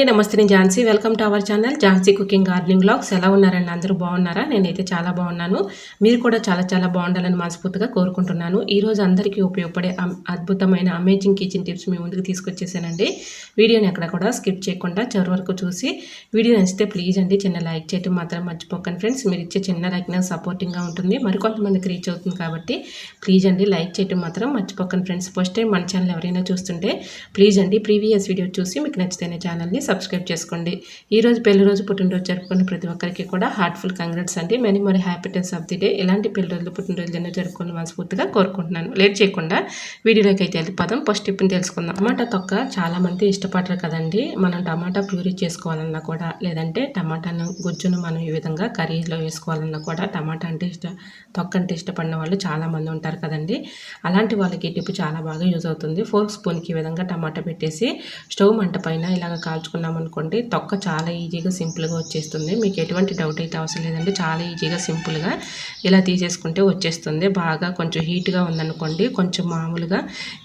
అండి నమస్తే. నేను Jhansi. Welcome to our channel Jhansi cooking gardening blogs. ఎలా ఉన్నారండి అందరూ? బాగున్నారా? నేనైతే చాలా బాగున్నాను. మీరు కూడా చాలా చాలా బాగుండాలని మనస్ఫూర్తిగా కోరుకుంటున్నాను. ఈరోజు అందరికీ ఉపయోగపడే అద్భుతమైన అమేజింగ్ కిచెన్ టిప్స్ మీ ముందుకు తీసుకొచ్చేసానండి. వీడియోని ఎక్కడ కూడా స్కిప్ చేయకుండా చివరి వరకు చూసి వీడియో నచ్చితే ప్లీజ్ అండి చిన్న లైక్ చేయడం మాత్రం మర్చిపోకండి ఫ్రెండ్స్ మీరు ఇచ్చే చిన్న లైక్ నాకు సపోర్టింగ్గా ఉంటుంది. మరికొంతమందికి రీచ్ అవుతుంది కాబట్టి ప్లీజ్ అండి లైక్ చేయడం మాత్రం మర్చిపోకండి ఫ్రెండ్స్ ఫస్ట్ టైం మన ఛానల్ ఎవరైనా చూస్తుంటే ప్లీజ్ అండి ప్రీవియస్ వీడియో చూసి మీకు నచ్చితేనే ఛానల్ని సబ్స్క్రైబ్ చేసుకోండి. ఈ రోజు పెళ్ళి రోజు పుట్టినరోజు జరుపుకున్న ప్రతి ఒక్కరికి కూడా హార్ట్ఫుల్ కంగ్రాట్స్ అండి. మెనీ మరి హ్యాపీనెస్ ఆఫ్ ది డే ఇలాంటి పెళ్ళి రోజులు పుట్టినరోజు ఎన్నో జరుపుకుని మనస్ఫూర్తిగా కోరుకుంటున్నాను. లేట్ చేయకుండా వీడియోలోకి అయితే వెళ్ళిపోదాం ఫస్ట్ టిప్ని తెలుసుకుందాం. టమాటా తొక్క చాలామంది ఇష్టపడరు కదండి. మనం టమాటా ప్యూరీ చేసుకోవాలన్నా కూడా లేదంటే టమాటాను గుజ్జును మనం ఈ విధంగా కర్రీలో వేసుకోవాలన్నా కూడా టమాటా అంటే ఇష్ట తొక్క అంటే ఇష్టపడిన వాళ్ళు చాలామంది ఉంటారు కదండి. అలాంటి వాళ్ళకి టిప్ చాలా బాగా యూజ్ అవుతుంది. ఫోర్క్ స్పూన్కి ఈ విధంగా టమాటా పెట్టేసి స్టవ్ మంట పైన ఇలాగ నేర్చుకున్నాం అనుకోండి తొక్క చాలా ఈజీగా సింపుల్గా వచ్చేస్తుంది. మీకు ఎటువంటి డౌట్ అయితే అవసరం లేదండి. చాలా ఈజీగా సింపుల్గా ఇలా తీసేసుకుంటే వచ్చేస్తుంది. బాగా కొంచెం హీట్గా ఉందనుకోండి కొంచెం మామూలుగా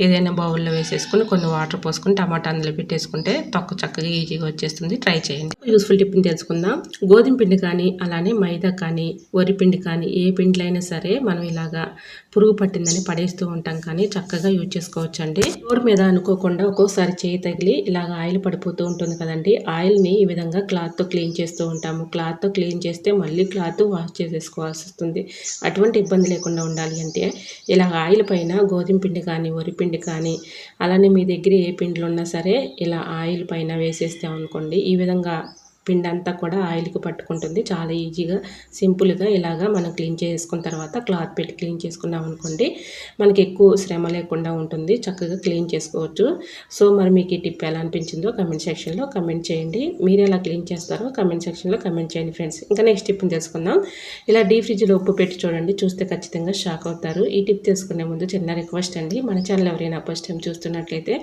ఏదైనా బౌల్లో వేసేసుకుని కొన్ని వాటర్ పోసుకుని టమాటా అందులో పెట్టేసుకుంటే తొక్క చక్కగా ఈజీగా వచ్చేస్తుంది. ట్రై చేయండి. యూస్ఫుల్ టిప్ని తెలుసుకుందాం. గోధుమ పిండి కానీ అలానే మైదా కానీ వరి పిండి కానీ ఏ పిండిలైనా సరే మనం ఇలాగా పురుగు పట్టిందని పడేస్తూ ఉంటాం కానీ చక్కగా యూజ్ చేసుకోవచ్చండి. అండి మీద అనుకోకుండా ఒక్కోసారి చేయి తగిలి ఇలాగ ఆయిల్ పడిపోతూ ఉంటుంది కదండి ఆయిల్ని ఈ విధంగా క్లాత్తో క్లీన్ చేస్తూ ఉంటాము. క్లాత్తో క్లీన్ చేస్తే మళ్ళీ క్లాత్ వాష్ చేసేసుకోవాల్సి వస్తుంది. అటువంటి ఇబ్బంది లేకుండా ఉండాలి అంటే ఇలా ఆయిల్ పైన గోధుమ పిండి కానీ వరి పిండి కానీ అలానే మీ దగ్గర ఏ పిండిలు ఉన్నా సరే ఇలా ఆయిల్ పైన వేసేస్తాం అనుకోండి ఈ విధంగా పిండి అంతా కూడా ఆయిల్కి పట్టుకుంటుంది. చాలా ఈజీగా సింపుల్గా ఇలాగా మనం క్లీన్ చేసుకున్న తర్వాత క్లాత్ పెట్టి క్లీన్ చేసుకున్నాం అనుకోండి మనకి ఎక్కువ శ్రమ లేకుండా ఉంటుంది. చక్కగా క్లీన్ చేసుకోవచ్చు. సో మరి మీకు ఈ టిప్ ఎలా అనిపించిందో కమెంట్ సెక్షన్లో కమెంట్ చేయండి. మీరు ఎలా క్లీన్ చేస్తారో కమెంట్ సెక్షన్లో కమెంట్ చేయండి ఫ్రెండ్స్. ఇంకా నెక్స్ట్ టిప్ని తెలుసుకుందాం. ఇలా డీ ఫ్రిడ్జ్లో ఉప్పు పెట్టి చూడండి చూస్తే ఖచ్చితంగా షాక్ అవుతారు. ఈ టిప్ తెలుసుకునే ముందు చిన్న రిక్వెస్ట్ అండి. మన ఛానల్ ఎవరైనా ఫస్ట్ టైం చూస్తున్నట్లయితే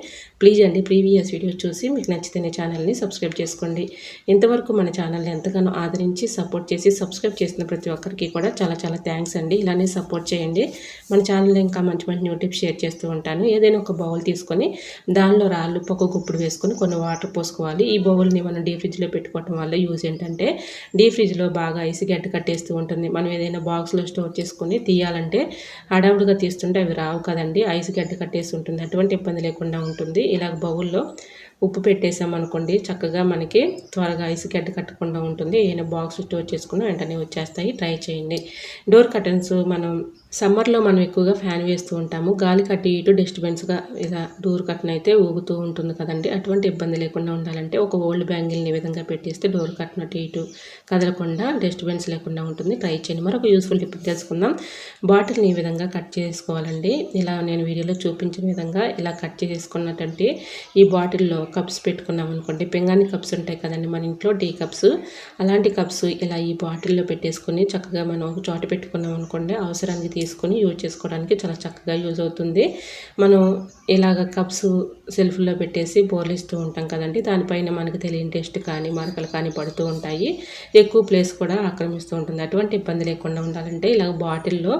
ప్లీజ్ అండి ప్రీవియస్ వీడియో చూసి మీకు నచ్చితే ఛానల్ని సబ్స్క్రైబ్ చేసుకోండి. ఇంతవరకు మన ఛానల్ని ఎంతగానో ఆదరించి సపోర్ట్ చేసి సబ్స్క్రైబ్ చేసిన ప్రతి ఒక్కరికి కూడా చాలా చాలా థ్యాంక్స్ అండి. ఇలానే సపోర్ట్ చేయండి. మన ఛానల్లో ఇంకా మంచి మంచి న్యూ టిప్స్ షేర్ చేస్తూ ఉంటాను. ఏదైనా ఒక బౌల్ తీసుకొని దానిలో రాళ్ళు పొక్క గుప్పుడు వేసుకొని కొన్ని వాటర్ పోసుకోవాలి. ఈ బౌల్ని మనం డీ ఫ్రిడ్జ్లో పెట్టుకోవడం వల్ల యూజ్ ఏంటంటే డీ ఫ్రిడ్జ్లో బాగా ఐసి గడ్డ కట్టేస్తూ ఉంటుంది. మనం ఏదైనా బాక్స్లో స్టోర్ చేసుకొని తీయాలంటే హడావుడిగా తీస్తుంటే అవి రావు కదండి. ఐస్ గడ్డ కట్టేసి ఉంటుంది. అటువంటి ఇబ్బంది లేకుండా ఉంటుంది. ఇలాగ బౌల్లో ఉప్పు పెట్టేసామనుకోండి చక్కగా మనకి త్వరగా ఐస్ గడ్డ కట్టకుండా ఉంటుంది. ఏదైనా బాక్స్ స్టోర్ చేసుకుని వెంటనే వచ్చేస్తాయి. ట్రై చేయండి. డోర్ కర్టన్స్ మనం సమ్మర్లో మనం ఎక్కువగా ఫ్యాన్ వేస్తూ ఉంటాము. గాలి కట్టి ఇటు డిస్టర్బెన్స్గా ఇలా డోర్ కట్టన్ అయితే ఊగుతూ ఉంటుంది కదండి. అటువంటి ఇబ్బంది లేకుండా ఉండాలంటే ఒక ఓల్డ్ బ్యాంగిల్ని ఈ విధంగా పెట్టేస్తే డోర్ కట్టన్ అటు ఇటు కదలకుండా డిస్టర్బెన్స్ లేకుండా ఉంటుంది. ట్రై చేయండి. మరొక యూస్ఫుల్ టిప్ తెలుసుకుందాం. బాటిల్ని ఈ విధంగా కట్ చేసుకోవాలండి. ఇలా నేను వీడియోలో చూపించిన విధంగా ఇలా కట్ చేసుకున్నటువంటి ఈ బాటిల్లో కప్స్ పెట్టుకున్నాం అనుకోండి. పింగాని కప్స్ ఉంటాయి కదండి మన ఇంట్లో టీ కప్స్ అలాంటి కప్స్ ఇలా ఈ బాటిల్లో పెట్టేసుకొని చక్కగా మనం ఒక చోట పెట్టుకున్నాం అనుకోండి. అవసరానికి తీసుకొని యూజ్ చేసుకోవడానికి చాలా చక్కగా యూజ్ అవుతుంది. మనం ఇలాగ కప్స్ సెల్ఫ్లో పెట్టేసి బోర్లిస్తూ ఉంటాం కదండి. దానిపైన మనకు తెలియని టేస్ట్ కానీ మరకలు కానీ పడుతూ ఉంటాయి. ఎక్కువ ప్లేస్ కూడా ఆక్రమిస్తూ ఉంటుంది. అటువంటి ఇబ్బంది లేకుండా ఉండాలంటే ఇలాగ బాటిల్లో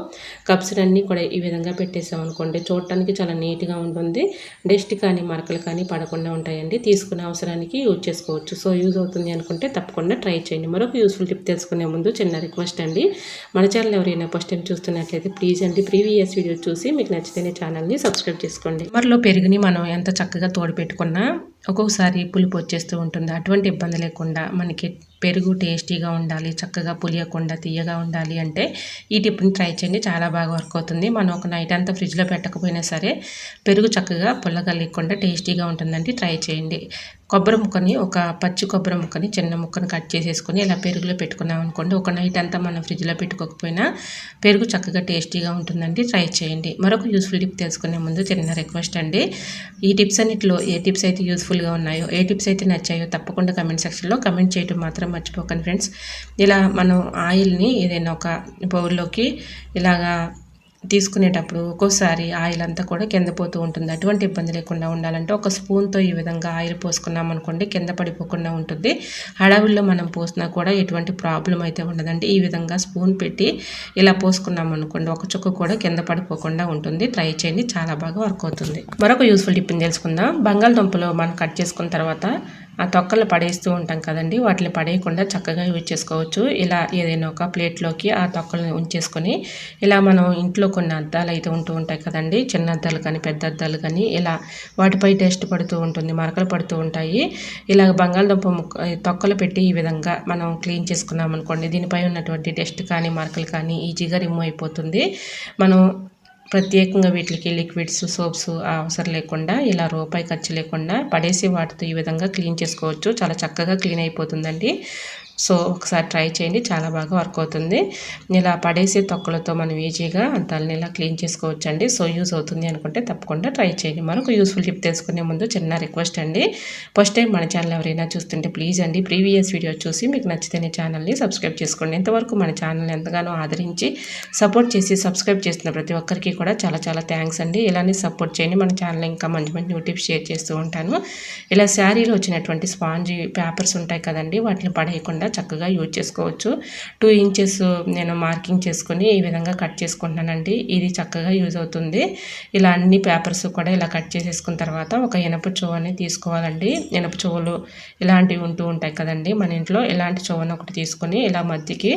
కప్స్ అన్నీ కూడా ఈ విధంగా పెట్టేసామనుకోండి చూడటానికి చాలా నీట్గా ఉంటుంది. డస్ట్ కానీ మరకలు కానీ పడకుండా ఉంటాయండి. తీసుకునే అవసరానికి యూజ్ చేసుకోవచ్చు. సో యూజ్ అవుతుంది అనుకుంటే తప్పకుండా ట్రై చేయండి. మరొక యూస్ఫుల్ టిప్ తెలుసుకునే ముందు చిన్న రిక్వెస్ట్ అండి. మన ఛానల్ ఎవరైనా ఫస్ట్ టైం చూస్తున్నట్లయితే ప్లీజ్ అండి ప్రీవియస్ వీడియో చూసి మీకు నచ్చితేనే ఛానల్ని సబ్స్క్రైబ్ చేసుకోండి. మరిలో పెరుగుని మనం ఎంత చక్కగా తోడుపెట్టుకున్నా ఒక్కొక్కసారి పులుపు వచ్చేస్తూ ఉంటుంది. అటువంటి ఇబ్బంది లేకుండా మనకి పెరుగు టేస్టీగా ఉండాలి చక్కగా పులియకుండా తీయగా ఉండాలి అంటే ఈ టిప్ని ట్రై చేయండి. చాలా బాగా వర్క్ అవుతుంది. మనం ఒక నైట్ అంతా ఫ్రిడ్జ్లో పెట్టకపోయినా సరే పెరుగు చక్కగా పుల్లగా లేకుండా టేస్టీగా ఉంటుందండి. ట్రై చేయండి. కొబ్బరి ముక్కని ఒక పచ్చి కొబ్బరి ముక్కని చిన్న ముక్కని కట్ చేసేసుకొని ఇలా పెరుగులో పెట్టుకున్నాం అనుకోండి. ఒక నైట్ అంతా మనం ఫ్రిడ్జ్లో పెట్టుకోకపోయినా పెరుగు చక్కగా టేస్టీగా ఉంటుందండి. ట్రై చేయండి. మరొక యూస్ఫుల్ టిప్ తెలుసుకునే ముందు చిన్న రిక్వెస్ట్ అండి. ఈ టిప్స్ అన్నిటిలో ఏ టిప్స్ అయితే యూస్ఫుల్గా ఉన్నాయో ఏ టిప్స్ అయితే నచ్చాయో తప్పకుండా కమెంట్ సెక్షన్లో కమెంట్ చేయడం మాత్రం మర్చిపోకండి ఫ్రెండ్స్. ఇలా మనం ఆయిల్ని ఏదైనా ఒక బౌల్లోకి ఇలాగా తీసుకునేటప్పుడు ఒక్కోసారి ఆయిల్ అంతా కూడా కింద పోతూ ఉంటుంది. అటువంటి ఇబ్బంది లేకుండా ఉండాలంటే ఒక స్పూన్తో ఈ విధంగా ఆయిల్ పోసుకున్నాం అనుకోండి కింద పడిపోకుండా ఉంటుంది. హడావిల్లో మనం పోసినా కూడా ఎటువంటి ప్రాబ్లం అయితే ఉండదండి. ఈ విధంగా స్పూన్ పెట్టి ఇలా పోసుకున్నాం అనుకోండి ఒక చుక్క కూడా కింద పడిపోకుండా ఉంటుంది. ట్రై చేయండి చాలా బాగా వర్క్ అవుతుంది. మరొక యూస్ఫుల్ టిప్ని తెలుసుకుందాం. బంగాళదుంపలు మనం కట్ చేసుకున్న తర్వాత ఆ తొక్కలు పడేస్తూ ఉంటాం కదండి వాటిని పడేయకుండా చక్కగా యూజ్ చేసుకోవచ్చు. ఇలా ఏదైనా ఒక ప్లేట్లోకి ఆ తొక్కలను ఉంచేసుకొని ఇలా మనం ఇంట్లో కొన్ని అద్దాలు అయితే ఉంటూ ఉంటాయి కదండి చిన్న అద్దాలు కానీ పెద్ద అద్దాలు కానీ ఇలా వాటిపై టేస్ట్ పడుతూ ఉంటుంది మరకలు పడుతూ ఉంటాయి. ఇలా బంగాళదుంప ముక్క తొక్కలు పెట్టి ఈ విధంగా మనం క్లీన్ చేసుకున్నాం అనుకోండి దీనిపై ఉన్నటువంటి టెస్ట్ కానీ మరకలు కానీ ఈజీగా రిమూవ్ అయిపోతుంది మనం ప్రత్యేకంగా వీటికి లిక్విడ్స్ సోప్స్ అవసరం లేకుండా ఇలా రూపాయి ఖర్చు లేకుండా పడేసి వాటితో ఈ విధంగా క్లీన్ చేసుకోవచ్చు. చాలా చక్కగా క్లీన్ అయిపోతుందండి. సో ఒకసారి ట్రై చేయండి. చాలా బాగా వర్క్ అవుతుంది. ఇలా పడేసే తొక్కలతో మనం ఈజీగా దాన్ని ఇలా క్లీన్ చేసుకోవచ్చు అండి సో యూస్ అవుతుంది అనుకుంటే తప్పకుండా ట్రై చేయండి. మరొక యూస్ఫుల్ టిప్ తెలుసుకునే ముందు చిన్న రిక్వెస్ట్ అండి. ఫస్ట్ టైం మన ఛానల్ ఎవరైనా చూస్తుంటే ప్లీజ్ అండి ప్రీవియస్ వీడియో చూసి మీకు నచ్చితేనే ఛానల్ని సబ్స్క్రైబ్ చేసుకోండి. ఇంతవరకు మన ఛానల్ని ఎంతగానో ఆదరించి సపోర్ట్ చేసి సబ్స్క్రైబ్ చేస్తున్న ప్రతి ఒక్కరికి కూడా చాలా చాలా థ్యాంక్స్ అండి. ఇలానే సపోర్ట్ చేయండి. మన ఛానల్ ఇంకా మంచి మంచి టిప్స్ షేర్ చేస్తూ ఉంటాను. ఇలా శారీలో వచ్చినటువంటి స్పాంజీ పేపర్స్ ఉంటాయి కదండి వాటిని పడేయకుండా చక్కగా యూజ్ చేసుకోవచ్చు. టూ ఇంచెస్ నేను మార్కింగ్ చేసుకొని ఈ విధంగా కట్ చేసుకుంటున్నానండి. ఇది చక్కగా యూజ్ అవుతుంది. ఇలా అన్ని పేపర్స్ కూడా ఇలా కట్ చేసేసుకున్న తర్వాత ఒక ఇనప చువ్వని తీసుకోవాలండి. ఇనప చువ్వలు ఇలాంటివి ఉంటూ ఉంటాయి కదండి. మన ఇంట్లో ఇలాంటి చువ్వను ఒకటి తీసుకొని ఇలా మధ్యకి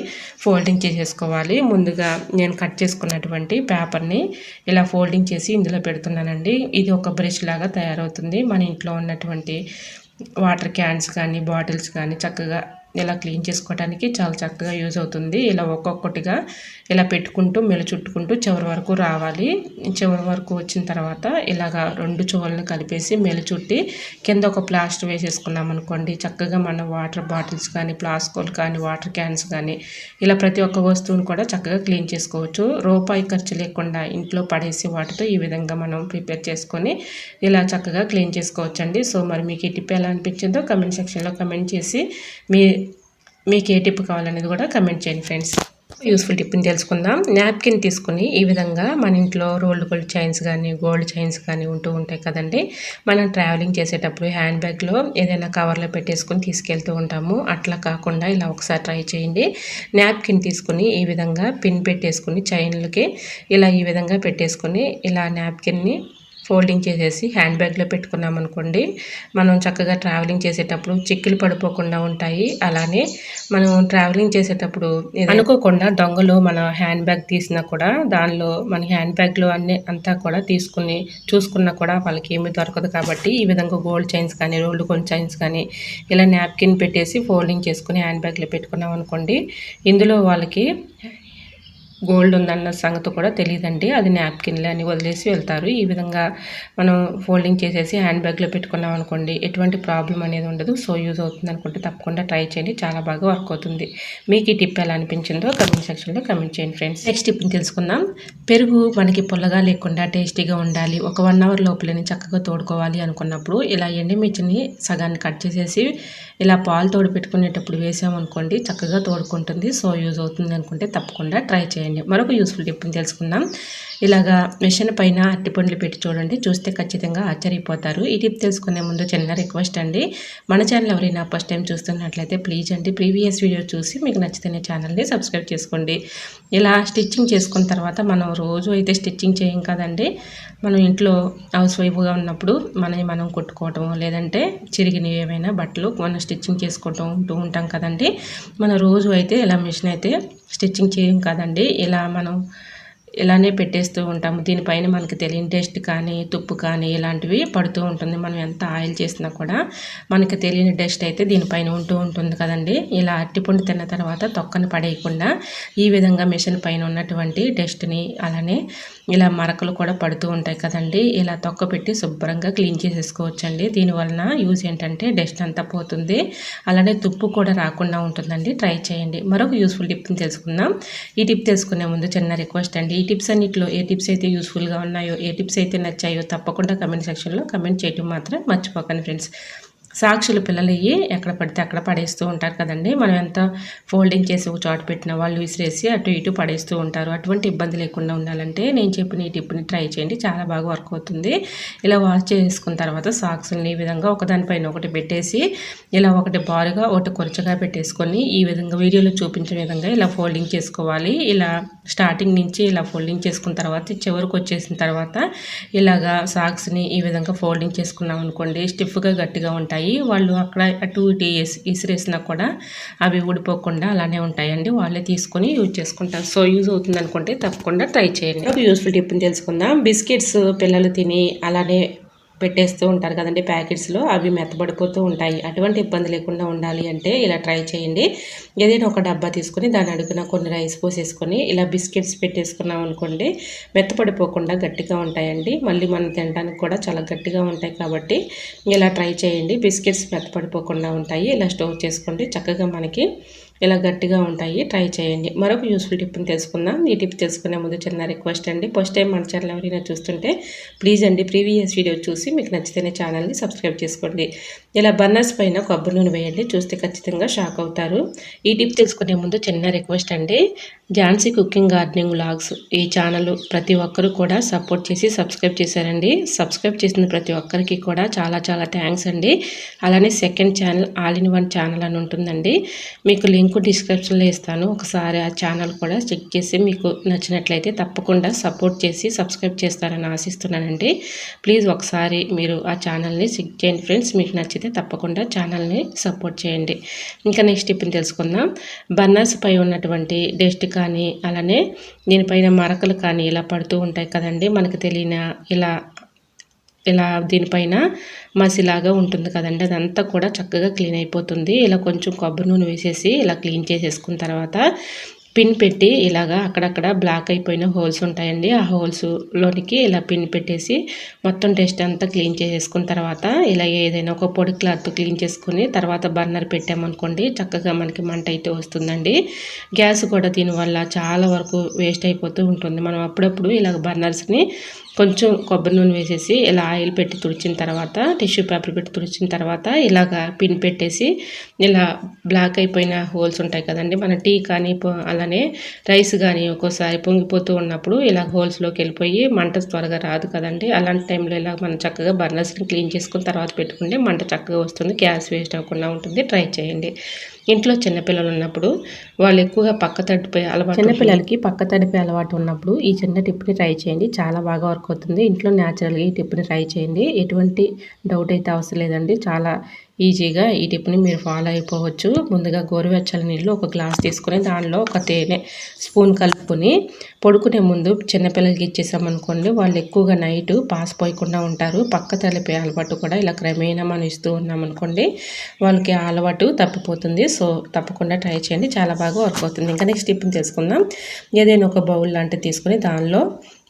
ఫోల్డింగ్ చేసేసుకోవాలి. ముందుగా నేను కట్ చేసుకున్నటువంటి పేపర్ని ఇలా ఫోల్డింగ్ చేసి ఇందులో పెడుతున్నానండి. ఇది ఒక బ్రష్ లాగా తయారవుతుంది. మన ఇంట్లో ఉన్నటువంటి వాటర్ క్యాన్స్ కానీ బాటిల్స్ కానీ చక్కగా ఇలా క్లీన్ చేసుకోవడానికి చాలా చక్కగా యూజ్ అవుతుంది. ఇలా ఒక్కొక్కటిగా ఇలా పెట్టుకుంటూ మెల చుట్టుకుంటూ చివరి వరకు రావాలి. చివరి వరకు వచ్చిన తర్వాత ఇలాగా రెండు చువలను కలిపేసి మెల చుట్టి కింద ఒక ప్లాస్టర్ వేసేసుకున్నాం అనుకోండి. చక్కగా మన వాటర్ బాటిల్స్ కానీ ప్లాస్కోలు కానీ వాటర్ క్యాన్స్ కానీ ఇలా ప్రతి ఒక్క వస్తువును కూడా చక్కగా క్లీన్ చేసుకోవచ్చు. రూపాయి ఖర్చు లేకుండా ఇంట్లో పడేసి వాటితో ఈ విధంగా మనం ప్రిపేర్ చేసుకొని ఇలా చక్కగా క్లీన్ చేసుకోవచ్చండి. సో మరి మీకు ఈ టిప్ ఎలా అనిపించిందో కమెంట్ సెక్షన్లో కమెంట్ చేసి మీ మీకు ఏ టిప్ కావాలనేది కూడా కమెంట్ చేయండి ఫ్రెండ్స్. యూస్ఫుల్ టిప్ని తెలుసుకుందాం. నాప్కిన్ తీసుకుని ఈ విధంగా మన ఇంట్లో రోల్డ్ గోల్డ్ చైన్స్ కానీ గోల్డ్ చైన్స్ కానీ ఉంటూ ఉంటాయి కదండి. మనం ట్రావెలింగ్ చేసేటప్పుడు హ్యాండ్ బ్యాగ్లో ఏదైనా కవర్లో పెట్టేసుకుని తీసుకెళ్తూ ఉంటాము. అట్లా కాకుండా ఇలా ఒకసారి ట్రై చేయండి. నాప్కిన్ తీసుకుని ఈ విధంగా పిన్ పెట్టేసుకుని చైన్లకి ఇలా ఈ విధంగా పెట్టేసుకుని ఇలా నాప్కిన్ని ఫోల్డింగ్ చేసేసి హ్యాండ్ బ్యాగ్లో పెట్టుకున్నాం అనుకోండి మనం చక్కగా ట్రావెలింగ్ చేసేటప్పుడు చిక్కులు పడిపోకుండా ఉంటాయి. అలానే మనం ట్రావెలింగ్ చేసేటప్పుడు అనుకోకుండా దొంగలు మన హ్యాండ్ బ్యాగ్ తీసినా కూడా దానిలో మన హ్యాండ్ బ్యాగ్లో అన్ని అంతా కూడా తీసుకుని చూసుకున్నా కూడా వాళ్ళకి ఏమీ దొరకదు కాబట్టి ఈ విధంగా గోల్డ్ చైన్స్ కానీ రోల్డ్ గోల్డ్ చైన్స్ కానీ ఇలా నాప్కిన్ పెట్టేసి ఫోల్డింగ్ చేసుకుని హ్యాండ్ బ్యాగ్లో పెట్టుకున్నాం అనుకోండి ఇందులో వాళ్ళకి గోల్డ్ ఉందన్న సంగతి కూడా తెలియదండి అది నాప్కిన్లే అని వదిలేసి వెళ్తారు. ఈ విధంగా మనం ఫోల్డింగ్ చేసేసి హ్యాండ్ బ్యాగ్లో పెట్టుకున్నాం అనుకోండి ఎటువంటి ప్రాబ్లం అనేది ఉండదు. సో యూజ్ అవుతుంది అనుకుంటే తప్పకుండా ట్రై చేయండి. చాలా బాగా వర్క్ అవుతుంది. మీకు ఈ టిప్ ఎలా అనిపించిందో కమెంట్ సెక్షన్లో కమెంట్ చేయండి ఫ్రెండ్స్. నెక్స్ట్ టిప్ని తెలుసుకుందాం. పెరుగు మనకి పుల్లగా లేకుండా టేస్టీగా ఉండాలి. ఒక వన్ అవర్ లోపలని చక్కగా తోడుకోవాలి అనుకున్నప్పుడు ఇలా ఎండిమిర్చిని సగాన్ని కట్ చేసేసి ఇలా పాలు తోడు పెట్టుకునేటప్పుడు వేసామనుకోండి చక్కగా తోడుకుంటుంది. సో యూజ్ అవుతుంది అనుకుంటే తప్పకుండా ట్రై చేయండి. మరొక యూస్ఫుల్ టిప్ని తెలుసుకుందాం. ఇలాగా మిషన్ పైన అరటిపండ్లు పెట్టి చూడండి. చూస్తే ఖచ్చితంగా ఆశ్చర్యపోతారు. ఈ టిప్ తెలుసుకునే ముందు చిన్న రిక్వెస్ట్ అండి. మన ఛానల్ ఎవరైనా ఫస్ట్ టైం చూస్తున్నట్లయితే ప్లీజ్ అండి ప్రీవియస్ వీడియో చూసి మీకు నచ్చితేనే ఛానల్ని సబ్స్క్రైబ్ చేసుకోండి. ఇలా స్టిచ్చింగ్ చేసుకున్న తర్వాత మనం రోజు అయితే స్టిచ్చింగ్ చేయం కదండి. మనం ఇంట్లో హౌస్ వైఫ్గా ఉన్నప్పుడు మనని మనం కొట్టుకోవటం లేదంటే చిరిగినవి ఏమైనా బట్టలు మనం స్టిచ్చింగ్ చేసుకోవటం ఉంటూ ఉంటాం కదండి. మన రోజు అయితే ఇలా మిషన్ అయితే స్టిచ్చింగ్ చేయం కదండి. ఇలా మనం ఇలానే పెట్టేస్తూ ఉంటాము. దీనిపైన మనకి తెలియని టేస్ట్ కానీ తుప్పు కానీ ఇలాంటివి పడుతూ ఉంటుంది. మనం ఎంత ఆయిల్ చేసినా కూడా మనకి తెలియని డస్ట్ అయితే దీనిపైన ఉంటూ ఉంటుంది కదండి. ఇలా అట్టిపండు తిన్న తర్వాత తొక్కను పడేయకుండా ఈ విధంగా మిషన్ పైన ఉన్నటువంటి డస్ట్ని అలానే ఇలా మరకలు కూడా పడుతూ ఉంటాయి కదండి. ఇలా తొక్క పెట్టి శుభ్రంగా క్లీన్ చేసేసుకోవచ్చండి. దీనివలన యూజ్ ఏంటంటే డస్ట్ అంతా పోతుంది. అలానే తుప్పు కూడా రాకుండా ఉంటుందండి. ట్రై చేయండి. మరొక యూస్ఫుల్ టిప్ని తెలుసుకుందాం. ఈ టిప్ తెలుసుకునే ముందు చిన్న రిక్వెస్ట్ అండి. ఈ టిప్స్ అన్నింటిలో ఏ టిప్స్ అయితే యూస్ఫుల్గా ఉన్నాయో ఏ టిప్స్ అయితే నచ్చాయో తప్పకుండా కమెంట్ సెక్షన్లో కమెంట్ చేయటం మాత్రం మర్చిపోకండి ఫ్రెండ్స్. సాక్షులు పిల్లలయ్యి ఎక్కడ పడితే అక్కడ పడేస్తూ ఉంటారు కదండి. మనం ఎంత ఫోల్డింగ్ చేసి ఒక చోట పెట్టిన వాళ్ళు విసిరేసి అటు ఇటు పడేస్తూ ఉంటారు. అటువంటి ఇబ్బంది లేకుండా ఉండాలంటే నేను చెప్పిన ఈ టిప్ని ట్రై చేయండి. చాలా బాగా వర్క్ అవుతుంది. ఇలా వాష్ చేసుకున్న తర్వాత సాక్స్ని ఈ విధంగా ఒకదానిపైన ఒకటి పెట్టేసి ఇలా ఒకటి బారుగా ఒకటి కొరచగా పెట్టేసుకొని ఈ విధంగా వీడియోలో చూపించిన విధంగా ఇలా ఫోల్డింగ్ చేసుకోవాలి. ఇలా స్టార్టింగ్ నుంచి ఇలా ఫోల్డింగ్ చేసుకున్న తర్వాత చివరికి వచ్చేసిన తర్వాత ఇలాగా సాక్స్ని ఈ విధంగా ఫోల్డింగ్ చేసుకున్నాం అనుకోండి స్టిఫ్గా గట్టిగా ఉంటాయి. ఉంటాయి. వాళ్ళు అక్కడ అటు ఇటు ఇసిరేసినా కూడా అవి ఊడిపోకుండా అలానే ఉంటాయండి. వాళ్ళే తీసుకొని యూజ్ చేసుకుంటారు. సో యూజ్ అవుతుంది అనుకుంటే తప్పకుండా ట్రై చేయండి. ఒక యూస్ఫుల్ టిప్ని తెలుసుకుందాం. బిస్కెట్స్ పిల్లలు తిని అలానే పెట్టేస్తూ ఉంటారు కదండి ప్యాకెట్స్లో అవి మెత్తబడిపోతూ ఉంటాయి. అటువంటి ఇబ్బంది లేకుండా ఉండాలి అంటే ఇలా ట్రై చేయండి. ఏదైనా ఒక డబ్బా తీసుకుని దాని అడుగున కొన్ని రైస్ పోసేసుకొని ఇలా బిస్కెట్స్ పెట్టేసుకున్నాం అనుకోండి మెత్తపడిపోకుండా గట్టిగా ఉంటాయండి. మళ్ళీ మనం తినడానికి కూడా చాలా గట్టిగా ఉంటాయి కాబట్టి ఇలా ట్రై చేయండి. బిస్కెట్స్ మెత్తపడిపోకుండా ఉంటాయి. ఇలా స్టోర్ చేసుకోండి. చక్కగా మనకి ఇలా గట్టిగా ఉంటాయి ట్రై చేయండి. మరొక యూస్ఫుల్ టిప్ని తెలుసుకుందాం. ఈ టిప్ తెలుసుకునే ముందు చిన్న రిక్వెస్ట్ అండి. ఫస్ట్ టైం మన ఛానల్ ఎవరైనా చూస్తుంటే ప్లీజ్ అండి ప్రీవియస్ వీడియో చూసి మీకు నచ్చితేనే ఛానల్ని సబ్స్క్రైబ్ చేసుకోండి. ఇలా బర్నర్స్ పైన కొబ్బరి నూనె వేయండి. చూస్తే ఖచ్చితంగా షాక్ అవుతారు. ఈ టిప్ తెలుసుకునే ముందు చిన్న రిక్వెస్ట్ అండి. ఝాన్సీ కుకింగ్ గార్డెనింగ్ వ్లాగ్స్ ఈ ఛానల్ ప్రతి ఒక్కరు కూడా సపోర్ట్ చేసి సబ్స్క్రైబ్ చేశారండి. సబ్స్క్రైబ్ చేసిన ప్రతి ఒక్కరికి కూడా చాలా చాలా థ్యాంక్స్ అండి. అలానే second channel all in one channel అని ఉంటుందండి. మీకు లింక్ లింక్ డిస్క్రిప్షన్లో ఇస్తాను. ఒకసారి ఆ ఛానల్ కూడా చెక్ చేసి మీకు నచ్చినట్లయితే తప్పకుండా సపోర్ట్ చేసి సబ్స్క్రైబ్ చేస్తారని ఆశిస్తున్నానండి. ప్లీజ్ ఒకసారి మీరు ఆ ఛానల్ని చెక్ చేయండి ఫ్రెండ్స్. మీకు నచ్చితే తప్పకుండా ఛానల్ని సపోర్ట్ చేయండి. ఇంకా నెక్స్ట్ ఇప్పుడు తెలుసుకుందాం. బర్నర్స్ పై ఉన్నటువంటి డస్ట్ కానీ అలానే దీనిపైన మరకలు కానీ ఇలా పడుతూ ఉంటాయి కదండి. మనకు తెలియని ఇలా ఇలా దీనిపైన మసిలాగా ఉంటుంది కదండి. అదంతా కూడా చక్కగా క్లీన్ అయిపోతుంది. ఇలా కొంచెం కొబ్బరి నూనె వేసేసి ఇలా క్లీన్ చేసేసుకున్న తర్వాత పిన్ పెట్టి ఇలాగా అక్కడక్కడ బ్లాక్ అయిపోయిన హోల్స్ ఉంటాయండి. ఆ హోల్స్లోనికి ఇలా పిన్ పెట్టేసి మొత్తం టెస్ట్ అంతా క్లీన్ చేసేసుకున్న తర్వాత ఇలా ఏదైనా ఒక పొడి క్లాత్ క్లీన్ చేసుకుని తర్వాత బర్నర్ పెట్టామనుకోండి చక్కగా మనకి మంట అయితే వస్తుందండి. గ్యాస్ కూడా దీనివల్ల చాలా వరకు వేస్ట్ అయిపోతూ ఉంటుంది. మనం అప్పుడప్పుడు ఇలాగ బర్నర్స్ని కొంచెం కొబ్బరి నూనె వేసేసి ఇలా ఆయిల్ పెట్టి తుడిచిన తర్వాత టిష్యూ పేపర్ పెట్టి తుడిచిన తర్వాత ఇలాగ పిన్ పెట్టేసి ఇలా బ్లాక్ అయిపోయిన హోల్స్ ఉంటాయి కదండి మన టీ కానీ అలానే రైస్ కానీ ఒక్కోసారి పొంగిపోతూ ఉన్నప్పుడు ఇలా హోల్స్లోకి వెళ్ళిపోయి మంట త్వరగా రాదు కదండి. అలాంటి టైంలో ఇలా మనం చక్కగా బర్నర్స్ని క్లీన్ చేసుకుని తర్వాత పెట్టుకుంటే మంట చక్కగా వస్తుంది గ్యాస్ వేస్ట్ అవ్వకుండా ఉంటుంది. ట్రై చేయండి. ఇంట్లో చిన్నపిల్లలు ఉన్నప్పుడు వాళ్ళు ఎక్కువగా పక్క తడిపోయే అలవాటు చిన్నపిల్లలకి పక్క తడిపే అలవాటు ఉన్నప్పుడు ఈ చిన్న టిప్ని ట్రై చేయండి. చాలా బాగా వర్క్ అవుతుంది. ఇంట్లో న్యాచురల్గా ఈ టిప్ని ట్రై చేయండి. ఎటువంటి డౌట్ అయితే అవసరం లేదండి. చాలా ఈజీగా ఈ టిప్ని మీరు ఫాలో అయిపోవచ్చు. ముందుగా గోరువెచ్చని నీళ్ళు ఒక గ్లాస్ తీసుకుని దానిలో ఒక తేనె స్పూన్ కలుపుకొని పడుకునే ముందు చిన్నపిల్లలకి ఇచ్చేసామనుకోండి వాళ్ళు ఎక్కువగా నైట్ పాస్ పోయకుండా ఉంటారు. పక్క తలిపే అలవాటు కూడా ఇలా క్రమేణా మనం ఇస్తూ ఉన్నామనుకోండి వాళ్ళకి ఆ అలవాటు తప్పిపోతుంది. సో తప్పకుండా ట్రై చేయండి. చాలా బాగా వర్క్ అవుతుంది. ఇంకా నెక్స్ట్ టిప్ని తెలుసుకుందాం. ఏదైనా ఒక బౌల్ లాంటివి తీసుకొని దానిలో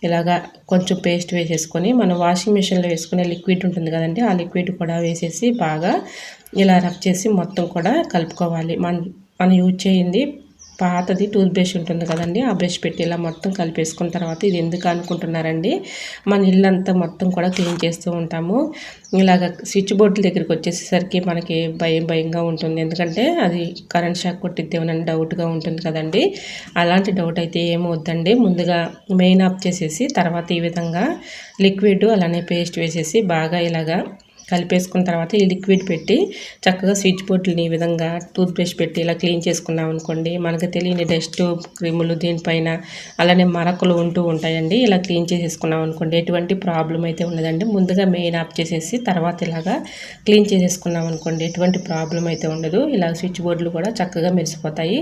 ఇలాగా కొంచెం పేస్ట్ వేసేసుకొని మనం వాషింగ్ మిషన్లో వేసుకునే లిక్విడ్ ఉంటుంది కదండి ఆ లిక్విడ్ కూడా వేసేసి బాగా ఇలా రబ్ చేసి మొత్తం కూడా కలుపుకోవాలి. మన మనం యూజ్ చేయింది పాతది టూత్ బ్రష్ ఉంటుంది కదండి ఆ బ్రష్ పెట్టి ఇలా మొత్తం కలిపేసుకున్న తర్వాత ఇది ఎందుకు అనుకుంటున్నారండి? మన ఇల్లంతా మొత్తం కూడా క్లీన్ చేస్తూ ఉంటాము. ఇలాగ స్విచ్ బోర్డుల దగ్గరికి వచ్చేసరికి మనకి భయం భయంగా ఉంటుంది. ఎందుకంటే అది కరెంట్ షాక్ కొట్టిద్దేమనని డౌట్గా ఉంటుంది కదండి. అలాంటి డౌట్ అయితే ఏమవుద్దండి ముందుగా మెయిన్ ఆఫ్ చేసేసి తర్వాత ఈ విధంగా లిక్విడ్ అలానే పేస్ట్ వేసేసి బాగా ఇలాగా కలిపేసుకున్న తర్వాత ఈ లిక్విడ్ పెట్టి చక్కగా స్విచ్ బోర్డుని ఈ విధంగా టూత్ బ్రష్ పెట్టి ఇలా క్లీన్ చేసుకున్నాం అనుకోండి మనకు తెలియని డస్ట్ క్రిములు దీనిపైన అలానే మరకలు ఉంటూ ఉంటాయండి. ఇలా క్లీన్ చేసేసుకున్నాం అనుకోండి ఎటువంటి ప్రాబ్లం అయితే ఉండదండి. ముందుగా మెయిన్ ఆఫ్ చేసేసి తర్వాత ఇలాగా క్లీన్ చేసేసుకున్నాం అనుకోండి ఎటువంటి ప్రాబ్లం అయితే ఉండదు. ఇలా స్విచ్ బోర్డులు కూడా చక్కగా మెరిసిపోతాయి.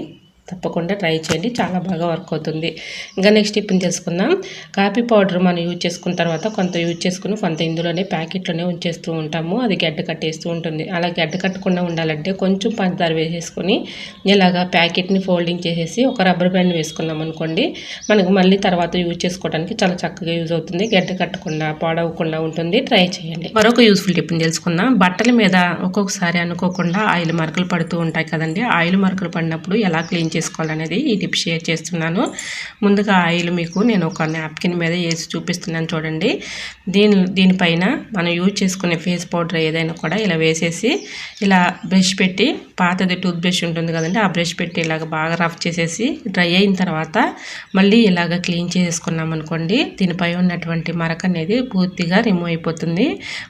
తప్పకుండా ట్రై చేయండి. చాలా బాగా వర్క్ అవుతుంది. ఇంకా నెక్స్ట్ ఇప్పుడు తెలుసుకుందాం. కాఫీ పౌడర్ మనం యూజ్ చేసుకున్న తర్వాత కొంత యూజ్ చేసుకుని కొంత ఇందులోనే ప్యాకెట్లోనే ఉంచేస్తూ ఉంటాము. అది గడ్డ కట్టేస్తూ ఉంటుంది. అలా గడ్డ కట్టకుండా ఉండాలంటే కొంచెం పంచదార వేసేసుకొని ఇలాగా ప్యాకెట్ని ఫోల్డింగ్ చేసేసి ఒక రబ్బర్ బ్యాండ్ వేసుకున్నాం అనుకోండి. మనకు మళ్ళీ తర్వాత యూజ్ చేసుకోవడానికి చాలా చక్కగా యూజ్ అవుతుంది. గడ్డ కట్టకుండా పాడవకుండా ఉంటుంది. ట్రై చేయండి. మరొక యూస్ఫుల్ టిప్ని తెలుసుకుందాం. బట్టల మీద ఒక్కొక్కసారి అనుకోకుండా ఆయిల్ మరకలు పడుతూ ఉంటాయి కదండి. ఆయిల్ మరకలు పడినప్పుడు ఎలా క్లీన్ చేసుకోవాలనేది ఈ టిప్ షేర్ చేస్తున్నాను. ముందుగా ఆయిల్ మీకు నేను ఒక నాప్కిన్ మీద వేసి చూపిస్తున్నాను చూడండి. దీని దీనిపైన మనం యూజ్ చేసుకునే ఫేస్ పౌడర్ ఏదైనా కూడా ఇలా వేసేసి ఇలా బ్రష్ పెట్టి పాతది టూత్ బ్రష్ ఉంటుంది కదండి ఆ బ్రష్ పెట్టి ఇలాగ బాగా రఫ్ చేసేసి డ్రై అయిన తర్వాత మళ్ళీ ఇలాగ క్లీన్ చేసుకున్నాం అనుకోండి దీనిపై ఉన్నటువంటి మరక అనేది పూర్తిగా రిమూవ్ అయిపోతుంది.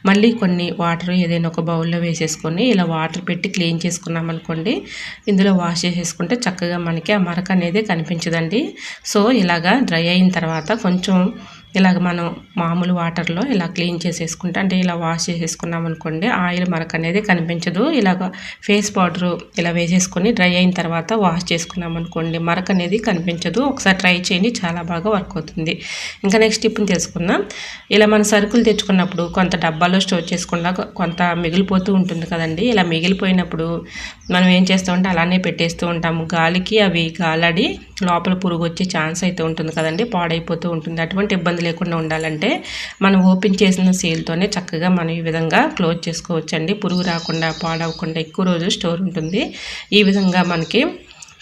మళ్ళీ కొన్ని వాటర్ ఏదైనా ఒక బౌల్లో వేసేసుకొని ఇలా వాటర్ పెట్టి క్లీన్ చేసుకున్నాం అనుకోండి ఇందులో వాష్ చేసేసుకుంటే చక్కగా మనకి ఆ మరక అనేది కనిపించదండి. సో ఇలాగా డ్రై అయిన తర్వాత కొంచెం ఇలాగ మనం మామూలు వాటర్లో ఇలా క్లీన్ చేసేసుకుంటే అంటే ఇలా వాష్ చేసేసుకున్నాం అనుకోండి ఆయిల్ మరక అనేది కనిపించదు. ఇలాగ ఫేస్ పౌడర్ ఇలా వేసేసుకొని డ్రై అయిన తర్వాత వాష్ చేసుకున్నాం అనుకోండి మరక అనేది కనిపించదు. ఒకసారి ట్రై చేయండి చాలా బాగా వర్క్ అవుతుంది. ఇంకా నెక్స్ట్ టిప్ని తెలుసుకుందాం ఇలా మన సరుకులు తెచ్చుకున్నప్పుడు కొంత డబ్బాలో స్టోర్ చేసుకున్నా కొంత మిగిలిపోతూ ఉంటుంది కదండి. ఇలా మిగిలిపోయినప్పుడు మనం ఏం చేస్తామంటే అలానే పెట్టేస్తూ ఉంటాము. గాలికి అవి గాలడి లోపల పురుగు వచ్చే ఛాన్స్ అయితే ఉంటుంది కదండి పాడైపోతూ ఉంటుంది. అటువంటి ఇబ్బంది లేకుండా ఉండాలంటే మనం ఓపెన్ చేసిన సీల్తోనే చక్కగా మనం ఈ విధంగా క్లోజ్ చేసుకోవచ్చండి. పురుగు రాకుండా పాడవకుండా ఎక్కువ రోజు స్టోర్ ఉంటుంది. ఈ విధంగా మనకి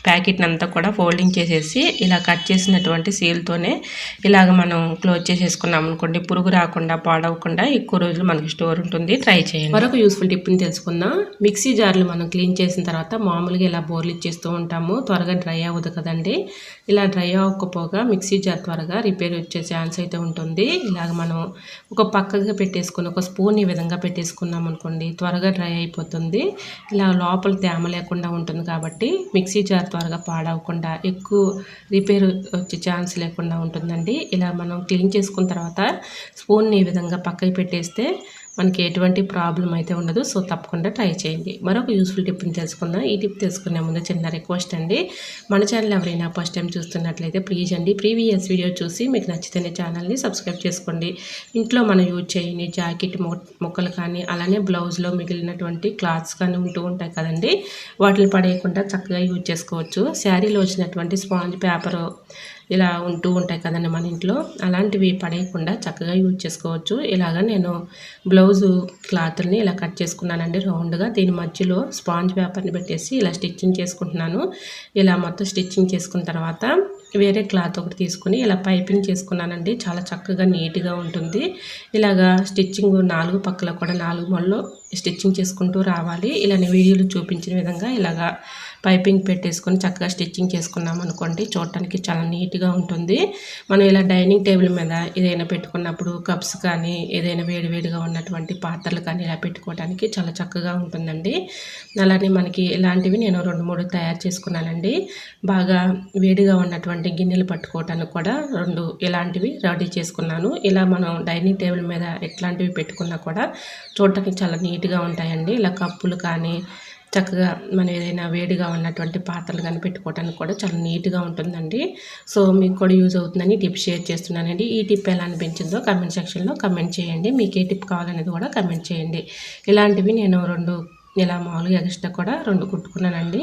ప్యాకెట్ని అంతా కూడా ఫోల్డింగ్ చేసేసి ఇలా కట్ చేసినటువంటి సీల్తోనే ఇలాగ మనం క్లోజ్ చేసేసుకున్నాం అనుకోండి పురుగు రాకుండా పాడవకుండా ఎక్కువ రోజులు మనకి స్టోర్ ఉంటుంది. ట్రై చేయండి. మరొక యూస్ఫుల్ టిప్ని తెలుసుకుందాం. మిక్సీ జార్లు మనం క్లీన్ చేసిన తర్వాత మామూలుగా ఇలా బోర్లు ఇచ్చేస్తూ ఉంటాము. త్వరగా డ్రై అవ్వదు కదండి. ఇలా డ్రై అవ్వకపోగా మిక్సీ జార్ త్వరగా రిపేర్ వచ్చే ఛాన్స్ అయితే ఉంటుంది. ఇలాగ మనం ఒక పక్కగా పెట్టేసుకుని ఒక స్పూన్ ఈ విధంగా పెట్టేసుకున్నాం అనుకోండి త్వరగా డ్రై అయిపోతుంది. ఇలా లోపల తేమ లేకుండా ఉంటుంది కాబట్టి మిక్సీ జార్ త్వరగా పాడవకుండా ఎక్కువ రిపేర్ వచ్చే ఛాన్స్ లేకుండా ఉంటుందండి. ఇలా మనం క్లీన్ చేసుకున్న తర్వాత స్పూన్ని ఈ విధంగా పక్కకి పెట్టేస్తే మనకి ఎటువంటి ప్రాబ్లం అయితే ఉండదు. సో తప్పకుండా ట్రై చేయండి. మరొక యూస్ఫుల్ టిప్ని తెలుసుకుందాం. ఈ టిప్ తెలుసుకునే ముందు చిన్న రిక్వెస్ట్ అండి. మన ఛానల్ ఎవరైనా ఫస్ట్ టైం చూస్తున్నట్లయితే ప్లీజ్ అండి ప్రీవియస్ వీడియో చూసి మీకు నచ్చితేనే ఛానల్ని సబ్స్క్రైబ్ చేసుకోండి. ఇంట్లో మనం యూజ్ చేయని జాకెట్ మొక్కలు కానీ అలానే బ్లౌజ్లో మిగిలినటువంటి క్లాత్స్ కానీ ఉంటూ ఉంటాయి కదండి. వాటిని పడేయకుండా చక్కగా యూజ్ చేసుకోవచ్చు. శారీలో వచ్చినటువంటి స్పాంజ్ పేపరు ఇలా ఉంటూ ఉంటాయి కదండి మన ఇంట్లో. అలాంటివి పడేయకుండా చక్కగా యూజ్ చేసుకోవచ్చు. ఇలాగ నేను బ్లౌజు క్లాత్ని ఇలా కట్ చేసుకున్నానండి. రౌండ్గా దీని మధ్యలో స్పాంజ్ పేపర్ని పెట్టేసి ఇలా స్టిచ్చింగ్ చేసుకుంటున్నాను. ఇలా మొత్తం స్టిచ్చింగ్ చేసుకున్న తర్వాత వేరే క్లాత్ ఒకటి తీసుకుని ఇలా పైపింగ్ చేసుకున్నానండి. చాలా చక్కగా నీట్గా ఉంటుంది. ఇలాగా స్టిచ్చింగ్ నాలుగు పక్కల కూడా నాలుగు మొళ్ళు స్టిచ్చింగ్ చేసుకుంటూ రావాలి. ఇలా వీడియోలు చూపించిన విధంగా ఇలాగా పైపింగ్ పెట్టేసుకొని చక్కగా స్టిచ్చింగ్ చేసుకున్నాం అనుకోండి. చూడటానికి చాలా నీట్గా ఉంటుంది. మనం ఇలా డైనింగ్ టేబుల్ మీద ఏదైనా పెట్టుకున్నప్పుడు కప్స్ కానీ ఏదైనా వేడివేడిగా ఉన్నటువంటి పాత్రలు కానీ ఇలా పెట్టుకోవడానికి చాలా చక్కగా ఉంటుందండి. అలానే మనకి ఇలాంటివి నేను రెండు మూడు తయారు చేసుకున్నానండి. బాగా వేడిగా ఉన్నటువంటి గిన్నెలు పట్టుకోవటానికి కూడా రెండు ఇలాంటివి రెడీ చేసుకున్నాను. ఇలా మనం డైనింగ్ టేబుల్ మీద ఎట్లాంటివి పెట్టుకున్నా కూడా చూడటానికి చాలా నీట్గా ఉంటాయండి. ఇలా కప్పులు కానీ చక్కగా మనం ఏదైనా వేడిగా ఉన్నటువంటి పాత్రలు కానీ పెట్టుకోవడానికి కూడా చాలా నీట్గా ఉంటుందండి. సో మీకు కూడా యూజ్ అవుతుందని టిప్ షేర్ చేస్తున్నానండి. ఈ టిప్ ఎలా అనిపించిందో కమెంట్ సెక్షన్లో కమెంట్ చేయండి. మీకు ఏ టిప్ కావాలనేది కూడా కమెంట్ చేయండి. ఇలాంటివి నేను రెండు ఇలా మామూలుగా ఎక్స్ట్రా కూడా రెండు కుట్టుకున్నానండి.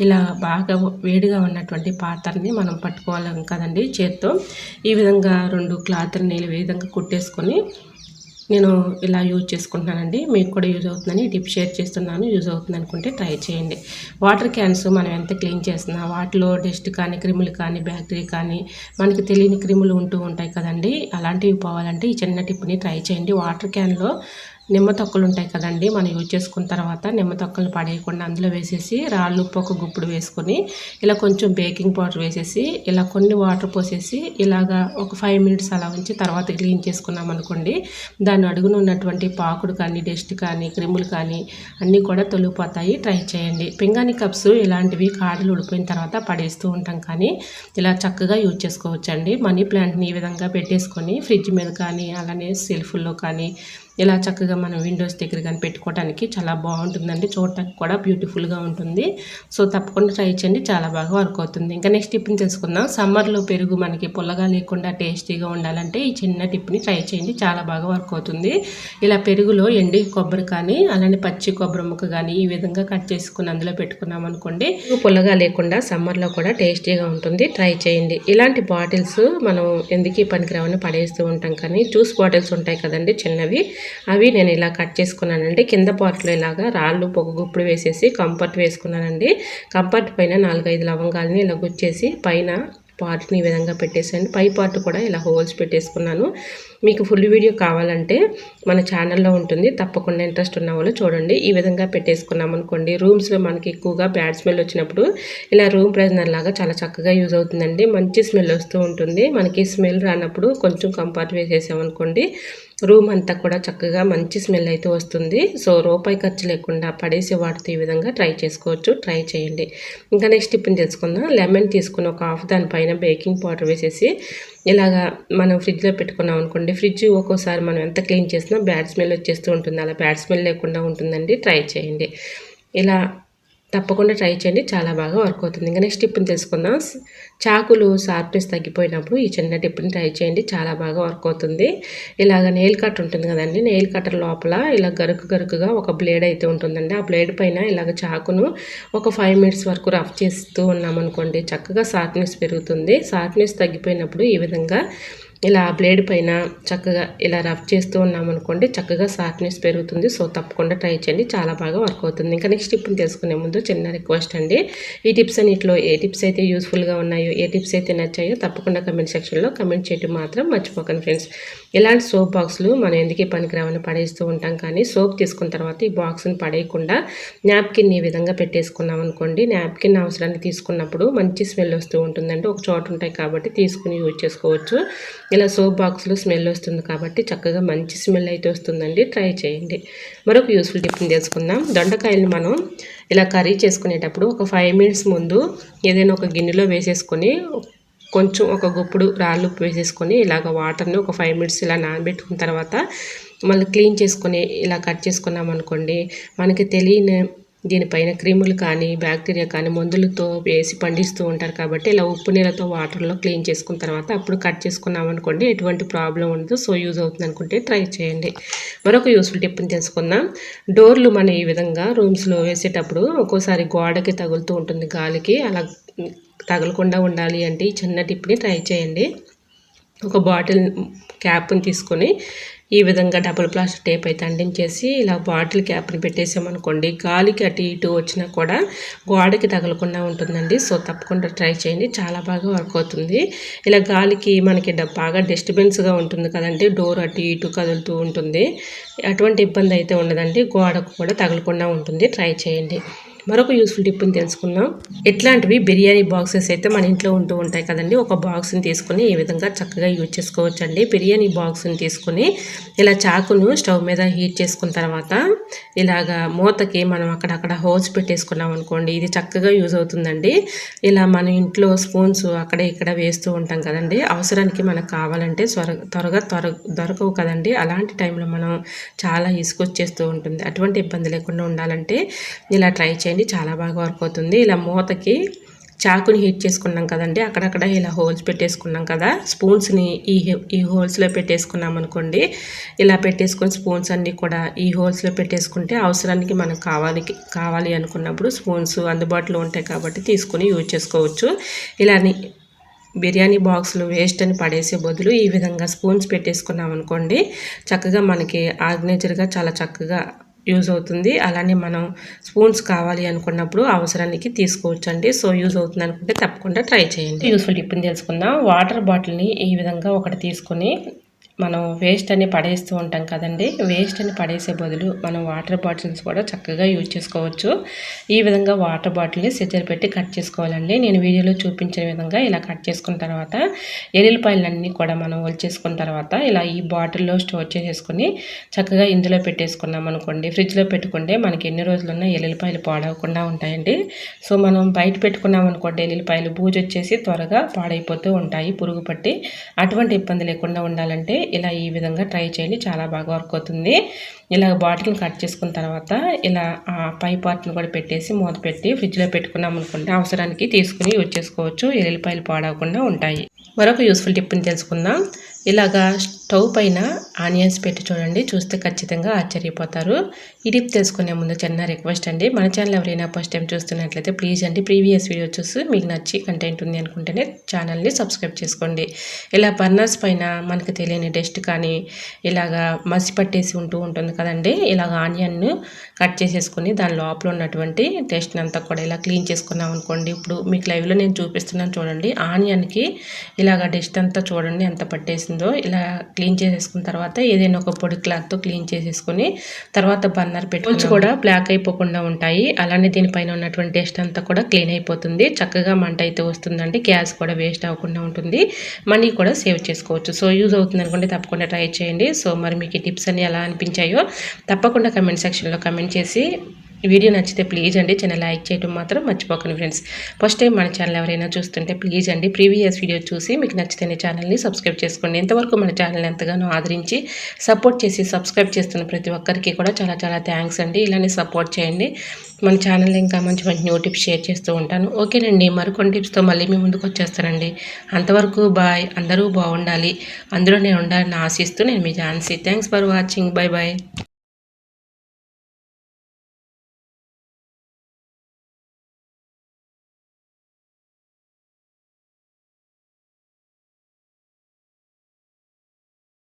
ఇలా బాగా వేడిగా ఉన్నటువంటి పాత్రని మనం పట్టుకోవాలి కదండి చేత్తో. ఈ విధంగా రెండు క్లాత్ని ఈ విధంగా కుట్టేసుకొని నేను ఇలా యూజ్ చేసుకుంటున్నానండి. మీకు కూడా యూజ్ అవుతుందని టిప్ షేర్ చేస్తున్నాను. యూజ్ అవుతుంది అనుకుంటే ట్రై చేయండి. వాటర్ క్యాన్స్ మనం ఎంత క్లీన్ చేస్తున్నా వాటిలో డస్ట్ కానీ క్రిములు కానీ బ్యాక్టీరియా కానీ మనకి తెలియని క్రిములు ఉంటూ ఉంటాయి కదండి. అలాంటివి పోవాలంటే ఈ చిన్న టిప్ని ట్రై చేయండి. వాటర్ క్యాన్లో నిమ్మ తొక్కలు ఉంటాయి కదండి మనం యూజ్ చేసుకున్న తర్వాత నిమ్మ తొక్కలు పడేయకుండా అందులో వేసేసి రాళ్ళు ఉప్పు ఒక గుప్పుడు వేసుకొని ఇలా కొంచెం బేకింగ్ పౌడర్ వేసేసి ఇలా కొన్ని వాటర్ పోసేసి ఇలాగా ఒక ఫైవ్ మినిట్స్ అలా ఉంచి తర్వాత క్లీన్ చేసుకున్నాం అనుకోండి దాని అడుగున ఉన్నటువంటి పాకుడు కానీ డస్ట్ కానీ క్రిములు కానీ అన్నీ కూడా తొలిగిపోతాయి. ట్రై చేయండి. పింగాణి కప్స్ ఇలాంటివి కాడలు ఉడిపోయిన తర్వాత పడేస్తూ ఉంటాం కానీ ఇలా చక్కగా యూజ్ చేసుకోవచ్చండి. మనీ ప్లాంట్ని ఈ విధంగా పెట్టేసుకొని ఫ్రిడ్జ్ మీద కానీ అలానే సెల్ఫ్లో కానీ ఇలా చక్కగా మనం విండోస్ దగ్గర కానీ పెట్టుకోవడానికి చాలా బాగుంటుందండి. చూడటానికి కూడా బ్యూటిఫుల్గా ఉంటుంది. సో తప్పకుండా ట్రై చేయండి. చాలా బాగా వర్క్ అవుతుంది. ఇంకా నెక్స్ట్ టిప్ని తెలుసుకుందాం. సమ్మర్లో పెరుగు మనకి పుల్లగా లేకుండా టేస్టీగా ఉండాలంటే ఈ చిన్న టిప్ని ట్రై చేయండి. చాలా బాగా వర్క్ అవుతుంది. ఇలా పెరుగులో ఎండి కొబ్బరి కానీ అలానే పచ్చి కొబ్బరి ముక్క కానీ ఈ విధంగా కట్ చేసుకుని అందులో పెట్టుకున్నాం అనుకోండి పుల్లగా లేకుండా సమ్మర్లో కూడా టేస్టీగా ఉంటుంది. ట్రై చేయండి. ఇలాంటి బాటిల్స్ మనం ఎందుకు పనికిరావని పడేస్తూ ఉంటాం కానీ జ్యూస్ బాటిల్స్ ఉంటాయి కదండి చిన్నవి. అవి నేను ఇలా కట్ చేసుకున్నానండి. కింద పార్ట్లో ఇలాగా రాళ్ళు పొగ గుప్పుడు వేసేసి కంఫర్ట్ వేసుకున్నానండి. కంపర్ట్ పైన నాలుగైదు లవంగాలని ఇలా గుచ్చేసి పైన పార్ట్ని ఈ విధంగా పెట్టేసాను పై పార్ట్ కూడా ఇలా హోల్స్ పెట్టేసుకున్నాను. మీకు ఫుల్ వీడియో కావాలంటే మన ఛానల్లో ఉంటుంది. తప్పకుండా ఇంట్రెస్ట్ ఉన్న వాళ్ళు చూడండి. ఈ విధంగా పెట్టేసుకున్నాం అనుకోండి. రూమ్స్లో మనకి ఎక్కువగా బ్యాడ్ స్మెల్ వచ్చినప్పుడు ఇలా రూమ్ ప్రెజనర్ లాగా చాలా చక్కగా యూజ్ అవుతుందండి. మంచి స్మెల్ వస్తూ ఉంటుంది. మనకి స్మెల్ రానప్పుడు కొంచెం కంఫర్ట్ వేసేసామనుకోండి రూమ్ అంతా కూడా చక్కగా మంచి స్మెల్ అయితే వస్తుంది. సో రూపాయి ఖర్చు లేకుండా పడేసి వాటితో ఈ విధంగా ట్రై చేసుకోవచ్చు. ట్రై చేయండి. ఇంకా నెక్స్ట్ ఇప్పుడు తెలుసుకుందాం. లెమన్ తీసుకుని ఒక హాఫ్ దానిపైన బేకింగ్ పౌడర్ వేసేసి ఇలాగా మనం ఫ్రిడ్జ్లో పెట్టుకున్నాం అనుకోండి ఫ్రిడ్జ్ ఒక్కోసారి మనం ఎంత క్లీన్ చేసినా బ్యాడ్ స్మెల్ వచ్చేస్తూ ఉంటుంది. అలా బ్యాడ్ స్మెల్ లేకుండా ఉంటుందండి. ట్రై చేయండి. ఇలా తప్పకుండా ట్రై చేయండి. చాలా బాగా వర్క్ అవుతుంది. ఇంకా నెక్స్ట్ టిప్ని తెలుసుకుందాం. చాకులు షార్ప్నెస్ తగ్గిపోయినప్పుడు ఈ చిన్న టిప్ని ట్రై చేయండి. చాలా బాగా వర్క్ అవుతుంది. ఇలాగ నెయిల్ కట్ ఉంటుంది కదండి. నెయిల్ కట్టర్ లోపల ఇలా గరుకు గరుకుగా ఒక బ్లేడ్ అయితే ఉంటుందండి. ఆ బ్లేడ్ పైన ఇలాగ చాకును ఒక ఫైవ్ మినిట్స్ వరకు రఫ్ చేస్తూ ఉన్నామనుకోండి చక్కగా షార్ప్నెస్ పెరుగుతుంది. షార్ప్నెస్ తగ్గిపోయినప్పుడు ఈ విధంగా ఇలా బ్లేడ్ పైన చక్కగా ఇలా రఫ్ చేస్తూ ఉన్నామనుకోండి చక్కగా షార్ప్నెస్ పెరుగుతుంది. సో తప్పకుండా ట్రై చేయండి. చాలా బాగా వర్క్ అవుతుంది. ఇంకా నెక్స్ట్ టిప్ని తెలుసుకునే ముందు చిన్న రిక్వెస్ట్ అండి. ఈ టిప్స్ అన్నింటిలో ఏ టిప్స్ అయితే యూస్ఫుల్గా ఉన్నాయో ఏ టిప్స్ అయితే నచ్చాయో తప్పకుండా కమెంట్ సెక్షన్లో కమెంట్ చేయడం మాత్రం మర్చిపోకండి ఫ్రెండ్స్. ఇలాంటి సోప్ బాక్సులు మనం ఎందుకే పనికిరావని పడేస్తూ ఉంటాం కానీ సోప్ తీసుకున్న తర్వాత ఈ బాక్స్ని పడేయకుండా నాప్కిన్ ఈ విధంగా పెట్టేసుకున్నాం అనుకోండి నాప్కిన్ అవసరాన్ని తీసుకున్నప్పుడు మంచి స్మెల్ వస్తూ ఉంటుందంటే ఒక చోట ఉంటాయి కాబట్టి తీసుకుని యూజ్ చేసుకోవచ్చు. ఇలా సోప్ బాక్స్లో స్మెల్ వస్తుంది కాబట్టి చక్కగా మంచి స్మెల్ అయితే వస్తుందండి. ట్రై చేయండి. మరొక యూస్ఫుల్ టిప్ని తెలుసుకుందాం. దొండకాయలు మనం ఇలా కర్రీ చేసుకునేటప్పుడు ఒక ఫైవ్ మినిట్స్ ముందు ఏదైనా ఒక గిన్నెలో వేసేసుకొని కొంచెం ఒక గుప్పుడు రాళ్ళు వేసేసుకొని ఇలాగ వాటర్ని ఒక ఫైవ్ మినిట్స్ ఇలా నానబెట్టుకున్న తర్వాత మళ్ళీ క్లీన్ చేసుకొని ఇలా కట్ చేసుకున్నాం అనుకోండి మనకి తెలియని దీనిపైన క్రిములు కానీ బ్యాక్టీరియా కానీ మందులతో వేసి పండిస్తూ ఉంటారు కాబట్టి ఇలా ఉప్పు నీళ్ళతో వాటర్లో క్లీన్ చేసుకున్న తర్వాత అప్పుడు కట్ చేసుకున్నాం అనుకోండి ఎటువంటి ప్రాబ్లం ఉండదు. సో యూజ్ అవుతుంది అనుకుంటే ట్రై చేయండి. మరొక యూస్ఫుల్ టిప్ని తెలుసుకుందాం. డోర్లు మన ఈ విధంగా రూమ్స్లో వేసేటప్పుడు ఒక్కోసారి గోడకి తగులుతూ ఉంటుంది గాలికి. అలా తగలకుండా ఉండాలి అంటే ఈ చిన్న టిప్ని ట్రై చేయండి. ఒక బాటిల్ క్యాప్ని తీసుకొని ఈ విధంగా డబుల్ ప్లాస్టిక్ టేప్ అయితే అంటించేసి ఇలా బాటిల్ క్యాప్ని పెట్టేసామనుకోండి గాలికి అటు ఇటు వచ్చినా కూడా గోడకి తగలకుండా ఉంటుందండి. సో తప్పకుండా ట్రై చేయండి. చాలా బాగా వర్క్ అవుతుంది. ఇలా గాలికి మనకి బాగా డిస్టర్బెన్స్గా ఉంటుంది కదండి. డోర్ అటు ఇటు కదులుతూ ఉంటుంది. అటువంటి ఇబ్బంది అయితే ఉండదండి. గోడకు కూడా తగలకుండా ఉంటుంది. ట్రై చేయండి. మరొక యూస్ఫుల్ టిప్ని తెలుసుకుందాం. ఇట్లాంటివి బిర్యానీ బాక్సెస్ అయితే మన ఇంట్లో ఉంటూ ఉంటాయి కదండి? ఒక బాక్స్ని తీసుకుని ఈ విధంగా చక్కగా యూజ్ చేసుకోవచ్చు అండి బిర్యానీ బాక్స్ని తీసుకుని ఇలా చాకును స్టవ్ మీద హీట్ చేసుకున్న తర్వాత ఇలాగా మూతకి మనం అక్కడక్కడ హోల్స్ పెట్టేసుకున్నాం అనుకోండి ఇది చక్కగా యూజ్ అవుతుందండి. ఇలా మన ఇంట్లో స్పూన్స్ అక్కడ ఇక్కడ వేస్తూ ఉంటాం కదండి? అవసరానికి మనకు కావాలంటే త్వర త్వరగా త్వర దొరకవు కదండి? అలాంటి టైంలో మనం చాలా ఇసుకొచ్చేస్తూ ఉంటుంది. అటువంటి ఇబ్బంది లేకుండా ఉండాలంటే ఇలా ట్రై చేయండి. అండి చాలా బాగా వర్క్ అవుతుంది. ఇలా మూతకి చాకుని హీట్ చేసుకున్నాం కదండి అక్కడక్కడ ఇలా హోల్స్ పెట్టేసుకున్నాం కదా. స్పూన్స్ని ఈ ఈ హోల్స్లో పెట్టేసుకున్నాం అనుకోండి ఇలా పెట్టేసుకొని స్పూన్స్ అన్నీ కూడా ఈ హోల్స్లో పెట్టేసుకుంటే అవసరానికి మనకు కావాలి కావాలి అనుకున్నప్పుడు స్పూన్స్ అందుబాటులో ఉంటాయి కాబట్టి తీసుకుని యూజ్ చేసుకోవచ్చు. ఇలా బిర్యానీ బాక్సులు వేస్ట్ అని పడేసే బదులు ఈ విధంగా స్పూన్స్ పెట్టేసుకున్నాం అనుకోండి చక్కగా మనకి ఆర్గనైజర్గా చాలా చక్కగా యూజ్ అవుతుంది. అలానే మనం స్పూన్స్ కావాలి అనుకున్నప్పుడు అవసరానికి తీసుకోవచ్చండి. సో యూజ్ అవుతుంది అనుకుంటే తప్పకుండా ట్రై చేయండి. యూస్ఫుల్ టిప్ని తెలుసుకుందాం. వాటర్ బాటిల్ని ఈ విధంగా ఒకటి తీసుకొని మనం వేస్ట్ అని పడేస్తూ ఉంటాం కదండి. వేస్ట్ అని పడేసే బదులు మనం వాటర్ బాటిల్స్ కూడా చక్కగా యూజ్ చేసుకోవచ్చు. ఈ విధంగా వాటర్ బాటిల్ని సిజర్ పెట్టి కట్ చేసుకోవాలండి. నేను వీడియోలో చూపించిన విధంగా ఇలా కట్ చేసుకున్న తర్వాత ఎల్లుల్లిపాయలన్నీ కూడా మనం ఒలిచేసుకున్న తర్వాత ఇలా ఈ బాటిల్లో స్టోర్ చేసేసుకుని చక్కగా ఇందులో పెట్టేసుకున్నాం అనుకోండి. ఫ్రిడ్జ్లో పెట్టుకుంటే మనకి ఎన్ని రోజులున్నా ఎల్లుల్లిపాయలు పాడవకుండా ఉంటాయండి. సో మనం బయట పెట్టుకున్నాం అనుకోండి ఎల్లుల్లిపాయలు బూజు వచ్చేసి త్వరగా పాడైపోతూ ఉంటాయి. పురుగు పట్టి అటువంటి ఇబ్బంది లేకుండా ఉండాలంటే ఇలా ఈ విధంగా ట్రై చేయండి. చాలా బాగా వర్క్ అవుతుంది. ఇలా బాటిల్ని కట్ చేసుకున్న తర్వాత ఇలా ఆ పై పార్ట్ని కూడా పెట్టేసి మూత పెట్టి ఫ్రిడ్జ్లో పెట్టుకున్నాం అనుకుంటే అవసరానికి తీసుకుని యూజ్ చేసుకోవచ్చు. ఎల్లిపాయలు పాడవకుండా ఉంటాయి. మరొక యూస్ఫుల్ టిప్ని తెలుసుకుందాం. ఇలాగా స్టవ్ పైన ఆనియన్స్ పెట్టి చూడండి. చూస్తే ఖచ్చితంగా ఆశ్చర్యపోతారు. ఈ టిప్ తెలుసుకునే ముందు చిన్న రిక్వెస్ట్ అండి. మన ఛానల్ ఎవరైనా ఫస్ట్ టైం చూస్తున్నట్లయితే ప్లీజ్ అండి ప్రీవియస్ వీడియో చూసి మీకు నచ్చి కంటెంట్ ఉంది అనుకుంటేనే ఛానల్ని సబ్స్క్రైబ్ చేసుకోండి. ఇలా బర్నర్స్ పైన మనకు తెలియని డస్ట్ కానీ ఇలాగా మసి పట్టేసి ఉంటూ ఉంటుంది కదండి. ఇలాగ ఆనియన్ను కట్ చేసేసుకొని దాని లోపల ఉన్నటువంటి టేస్ట్ని అంతా కూడా ఇలా క్లీన్ చేసుకున్నాం అనుకోండి. ఇప్పుడు మీకు లైవ్లో నేను చూపిస్తున్నాను చూడండి. ఆనియన్కి ఇలాగ డస్ట్ అంతా చూడండి ఎంత పట్టేసిందో. ఇలా క్లీన్ చేసేసుకున్న తర్వాత ఏదైనా ఒక పొడి క్లాత్తో క్లీన్ చేసేసుకొని తర్వాత బర్నర్ పెట్టుకోవచ్చు కూడా బ్లాక్ అయిపోకుండా ఉంటాయి. అలానే దీనిపైన ఉన్నటువంటి టేస్ట్ అంతా కూడా క్లీన్ అయిపోతుంది. చక్కగా మంట అయితే వస్తుందండి. గ్యాస్ కూడా వేస్ట్ అవ్వకుండా ఉంటుంది. మనీ కూడా సేవ్ చేసుకోవచ్చు. సో యూజ్ అవుతుంది అనుకుంటే తప్పకుండా ట్రై చేయండి. సో మరి మీకు ఈ టిప్స్ అన్ని ఎలా అనిపించాయో తప్పకుండా కమెంట్ సెక్షన్లో కమెంట్ చేసి వీడియో నచ్చితే ప్లీజ్ అండి చిన్న లైక్ చేయడం మాత్రం మర్చిపోకండి ఫ్రెండ్స్ ఫస్ట్ టైం మన ఛానల్ ఎవరైనా చూస్తుంటే ప్లీజ్ అండి ప్రీవియస్ వీడియో చూసి మీకు నచ్చితే ఛానల్ని సబ్స్క్రైబ్ చేసుకోండి. ఇంతవరకు మన ఛానల్ని ఎంతగానో ఆదరించి సపోర్ట్ చేసి సబ్స్క్రైబ్ చేస్తున్న ప్రతి ఒక్కరికి కూడా చాలా చాలా థ్యాంక్స్ అండి. ఇలానే సపోర్ట్ చేయండి. మన ఛానల్ ఇంకా మంచి మంచి న్యూ టిప్స్ షేర్ చేస్తూ ఉంటాను. ఓకేనండి మరికొన్ని టిప్స్తో మళ్ళీ మీ ముందుకు వచ్చేస్తానండి. అంతవరకు బాయ్ అందరూ బాగుండాలి. అందులో నేను ఉండాలని ఆశిస్తూ నేను మీ Jhansi. Thanks for watching bye bye